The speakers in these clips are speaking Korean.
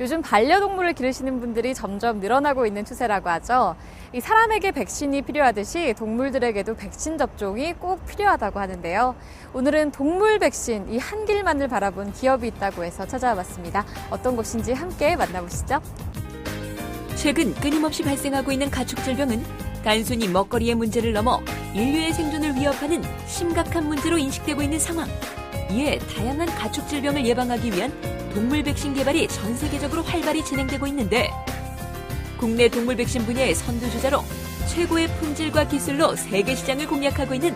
요즘 반려동물을 기르시는 분들이 점점 늘어나고 있는 추세라고 하죠. 이 사람에게 백신이 필요하듯이 동물들에게도 백신 접종이 꼭 필요하다고 하는데요. 오늘은 동물 백신 이 한 길만을 바라본 기업이 있다고 해서 찾아와 봤습니다. 어떤 곳인지 함께 만나보시죠. 최근 끊임없이 발생하고 있는 가축 질병은 단순히 먹거리의 문제를 넘어 인류의 생존을 위협하는 심각한 문제로 인식되고 있는 상황. 이에 다양한 가축 질병을 예방하기 위한 동물 백신 개발이 전 세계적으로 활발히 진행되고 있는데 국내 동물 백신 분야의 선두주자로 최고의 품질과 기술로 세계 시장을 공략하고 있는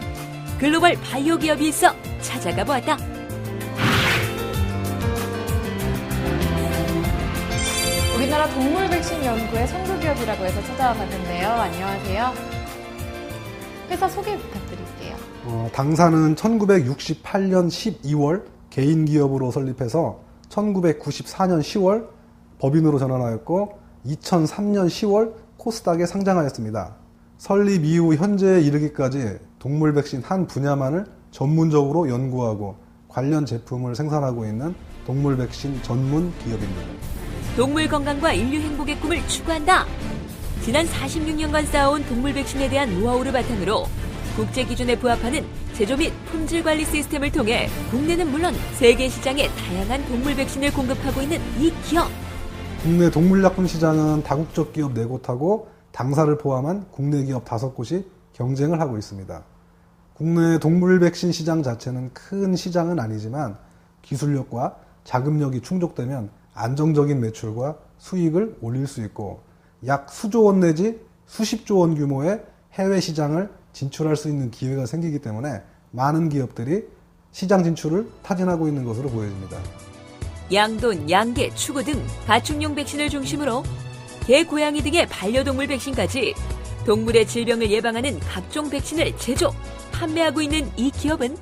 글로벌 바이오 기업이 있어 찾아가 보았다. 우리나라 동물 백신 연구의 선두 기업이라고 해서 찾아와 봤는데요. 안녕하세요. 회사 소개 부탁드릴게요. 어, 당사는 1968년 12월 개인 기업으로 설립해서 1994년 10월 법인으로 전환하였고 2003년 10월 코스닥에 상장하였습니다. 설립 이후 현재에 이르기까지 동물 백신 한 분야만을 전문적으로 연구하고 관련 제품을 생산하고 있는 동물 백신 전문 기업입니다. 동물 건강과 인류 행복의 꿈을 추구한다. 지난 46년간 쌓아온 동물 백신에 대한 노하우를 바탕으로 국제 기준에 부합하는 제조 및 품질 관리 시스템을 통해 국내는 물론 세계 시장에 다양한 동물 백신을 공급하고 있는 이 기업. 국내 동물약품 시장은 다국적 기업 4곳하고 당사를 포함한 국내 기업 5곳이 경쟁을 하고 있습니다. 국내 동물 백신 시장 자체는 큰 시장은 아니지만 기술력과 자금력이 충족되면 안정적인 매출과 수익을 올릴 수 있고 약 수조 원 내지 수십조 원 규모의 해외 시장을 진출할 수 있는 기회가 생기기 때문에 많은 기업들이 시장 진출을 타진하고 있는 것으로 보여집니다. 양돈, 양개, 추구 등 가축용 백신을 중심으로 개, 고양이 등의 반려동물 백신까지 동물의 질병을 예방하는 각종 백신을 제조, 판매하고 있는 이 기업은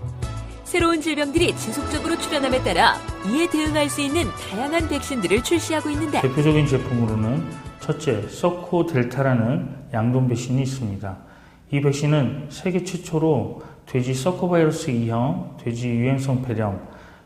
새로운 질병들이 지속적으로 출현함에 따라 이에 대응할 수 있는 다양한 백신들을 출시하고 있는데 대표적인 제품으로는 첫째, 서코 델타라는 양돈 백신이 있습니다. 이 백신은 세계 최초로 돼지 서코바이러스 2형, 돼지 유행성 폐렴,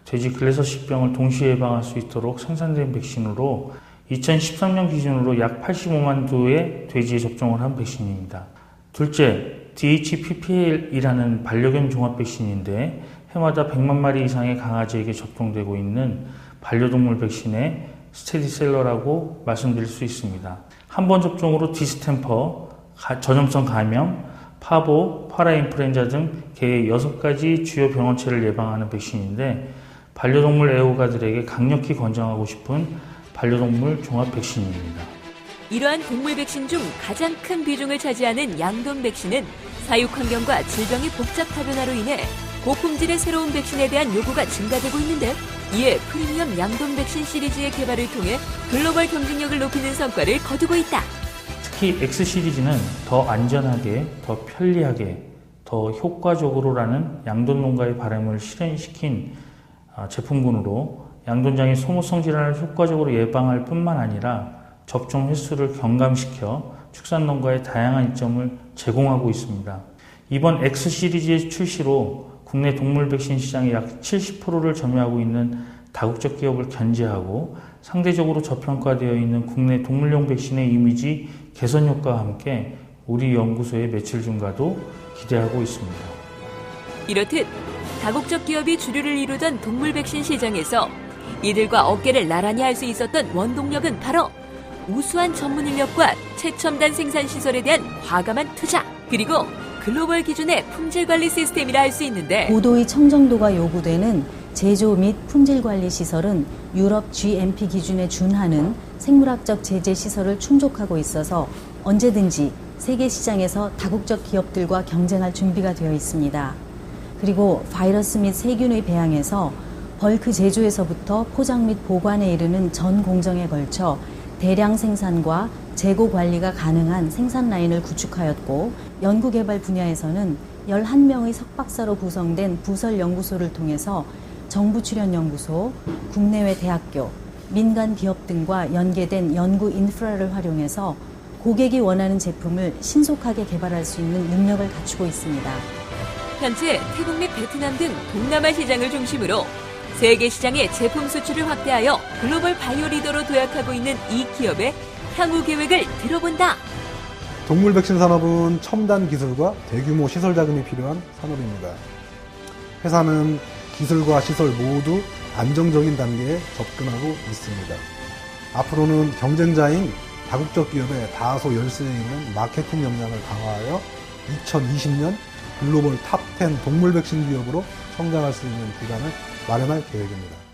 돼지 글래서식병을 동시에 예방할 수 있도록 생산된 백신으로 2013년 기준으로 약 85만 도의 돼지에 접종을 한 백신입니다. 둘째, DHPPL이라는 반려견 종합 백신인데 해마다 100만 마리 이상의 강아지에게 접종되고 있는 반려동물 백신의 스테디셀러라고 말씀드릴 수 있습니다. 한 번 접종으로 디스템퍼, 가- 전염성 감염, 파보, 파라인플루엔자 등개 6가지 주요 병원체를 예방하는 백신인데 반려동물 애호가들에게 강력히 권장하고 싶은 반려동물 종합 백신입니다. 이러한 동물 백신 중 가장 큰 비중을 차지하는 양돈 백신은 사육 환경과 질병의 복잡 다변화로 인해 고품질의 새로운 백신에 대한 요구가 증가되고 있는데 이에 프리미엄 양돈 백신 시리즈의 개발을 통해 글로벌 경쟁력을 높이는 성과를 거두고 있다. 특히 X 시리즈는 더 안전하게, 더 편리하게, 더 효과적으로라는 양돈 농가의 바람을 실현시킨 아, 제품군으로 양돈장의 소모성 질환을 효과적으로 예방할 뿐만 아니라 접종 횟수를 경감시켜 축산농가에 다양한 이점을 제공하고 있습니다. 이번 X 시리즈의 출시로 국내 동물 백신 시장의 약 70%를 점유하고 있는 다국적 기업을 견제하고 상대적으로 저평가되어 있는 국내 동물용 백신의 이미지 개선 효과와 함께 우리 연구소의 매출 증가도 기대하고 있습니다. 이렇듯 다국적 기업이 주류를 이루던 동물 백신 시장에서 이들과 어깨를 나란히 할 수 있었던 원동력은 바로 우수한 전문 인력과 최첨단 생산 시설에 대한 과감한 투자 그리고 글로벌 기준의 품질 관리 시스템이라 할 수 있는데 고도의 청정도가 요구되는 제조 및 품질 관리 시설은 유럽 GMP 기준에 준하는 생물학적 제재 시설을 충족하고 있어서 언제든지 세계 시장에서 다국적 기업들과 경쟁할 준비가 되어 있습니다. 그리고 바이러스 및 세균의 배양에서 벌크 제조에서부터 포장 및 보관에 이르는 전 공정에 걸쳐 대량 생산과 재고 관리가 가능한 생산 라인을 구축하였고 연구개발 분야에서는 11명의 석박사로 구성된 부설 연구소를 통해서 정부 출연 연구소, 국내외 대학교, 민간 기업 등과 연계된 연구 인프라를 활용해서 고객이 원하는 제품을 신속하게 개발할 수 있는 능력을 갖추고 있습니다. 현재 태국 및 베트남 등 동남아 시장을 중심으로 세계 시장의 제품 수출을 확대하여 글로벌 바이오 리더로 도약하고 있는 이 기업의 향후 계획을 들어본다. 동물 백신 산업은 첨단 기술과 대규모 시설 자금이 필요한 산업입니다. 회사는 기술과 시설 모두 안정적인 단계에 접근하고 있습니다. 앞으로는 경쟁자인 다국적 기업의 다소 열세에 있는 마케팅 역량을 강화하여 2020년 글로벌 탑10 동물 백신 기업으로 성장할 수 있는 기반을 마련할 계획입니다.